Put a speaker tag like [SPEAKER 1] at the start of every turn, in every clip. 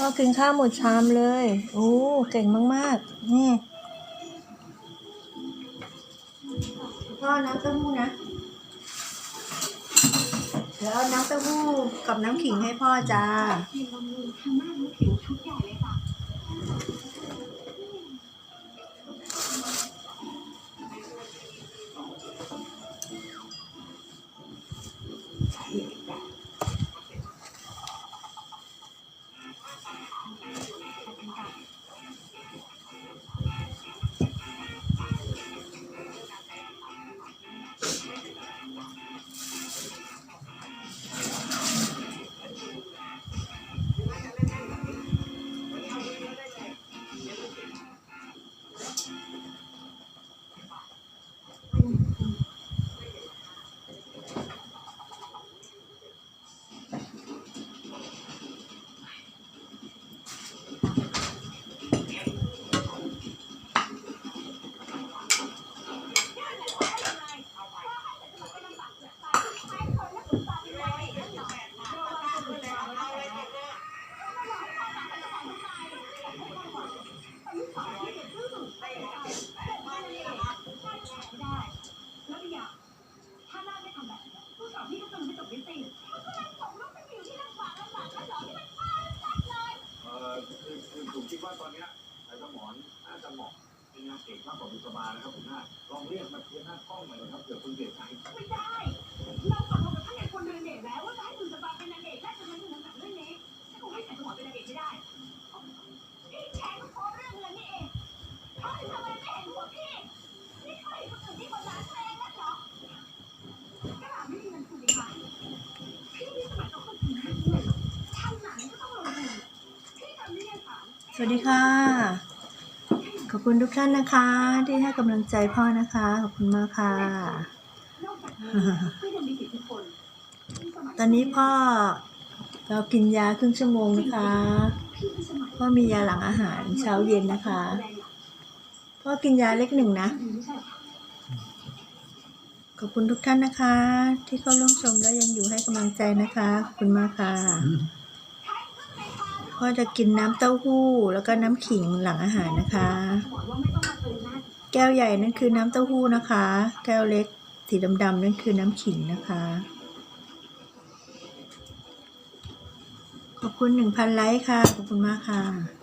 [SPEAKER 1] พ่อกินข้าวหมดชามเลย โอ้ เก่งมากๆ นี่ พ่อน้ำเต้าหู้นะเดี๋ยวเอาน้ำเต้าหู้กับน้ำขิงให้พ่อจ้า
[SPEAKER 2] ว่าตอนนี้สายสมอน
[SPEAKER 3] น่าจะเหมาะเป็นงานเอกมากกว่าบุษบานะครับคุณน้าลองเรียกมาเทียบหน้ากล้องหน่อยนะครับเผื่อคุณเดช
[SPEAKER 2] สารสวัสดี
[SPEAKER 1] ค่ะ ขอบคุณทุกท่านนะคะ ที่ให้กำลังใจพ่อนะคะ ขอบคุณมากค่ะ
[SPEAKER 2] นอกจากนี้พี่ยังมีอิทธิพล
[SPEAKER 1] ตอนนี้พ่อเรากินยาครึ่งชั่วโมงนะคะ
[SPEAKER 2] พี่สมัย
[SPEAKER 1] พ่อมียาหลังอาหารเช้าเย็นนะคะ พ่อกินยาเล็กหนึ่งนะ ขอบคุณทุกท่านนะคะ ที่เข้าร่วมชมและยังอยู่ให้กำลังใจนะคะ ขอบคุณมากค่ะ พ่อจะกินน้ำเต้าหู้ แล้วก็น้ำขิงหลังอาหารนะคะ แก้วใหญ่นั่นคือน้ำเต้าหู้นะคะ แก้วเล็กสีดำๆนั่นคือน้ำขิงนะคะ ขอบคุณหนึ่งพันไลค์ค่ะ ขอบคุณมากค่ะ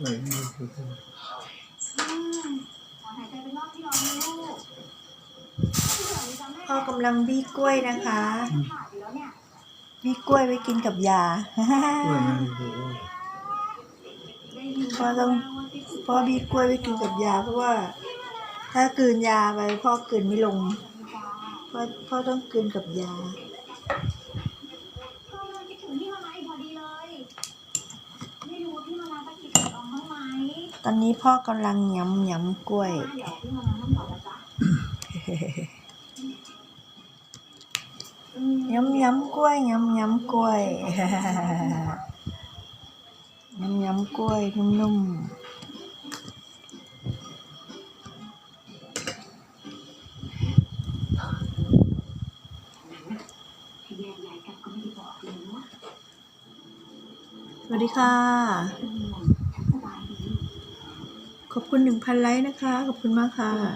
[SPEAKER 2] ไหนมีอตัวขอหายใจเป็นรอบที่รอง
[SPEAKER 1] พ่อกำลังบี้กล้วยนะคะบี้กล้วยไว้กินกับยาพ่อต้องพ่อบี้กล้วยไว้กินกับยาเพราะว่า ถ้ากืนยาไปพ่อกืนไม่ลงพ่อพ่อต้องกืนกับยา
[SPEAKER 2] ก็เลยคิดถึงพี่มานาอีกพอดีเลย ไม่รู้ว่าพี่มานาจะคิดถึงน้องบ้างไหม
[SPEAKER 1] ตอนนี้พ่อกำลังยำยำกล้วย
[SPEAKER 2] เดี๋ยวพี่มานาต้องบอกนะจ๊ะอืม
[SPEAKER 1] ยำยำกล้วยยำยำกล้วย ยำยำกล้วยนุ่ม
[SPEAKER 2] ให้แยกย้ายกันก็ไม่ได้บอกเลยว่า
[SPEAKER 1] ๆสวัสดีค่ะ
[SPEAKER 2] ฉันสบายดี
[SPEAKER 1] ขอบคุณหนึ่งพันไลค์นะคะ ขอบคุณมากค่ะ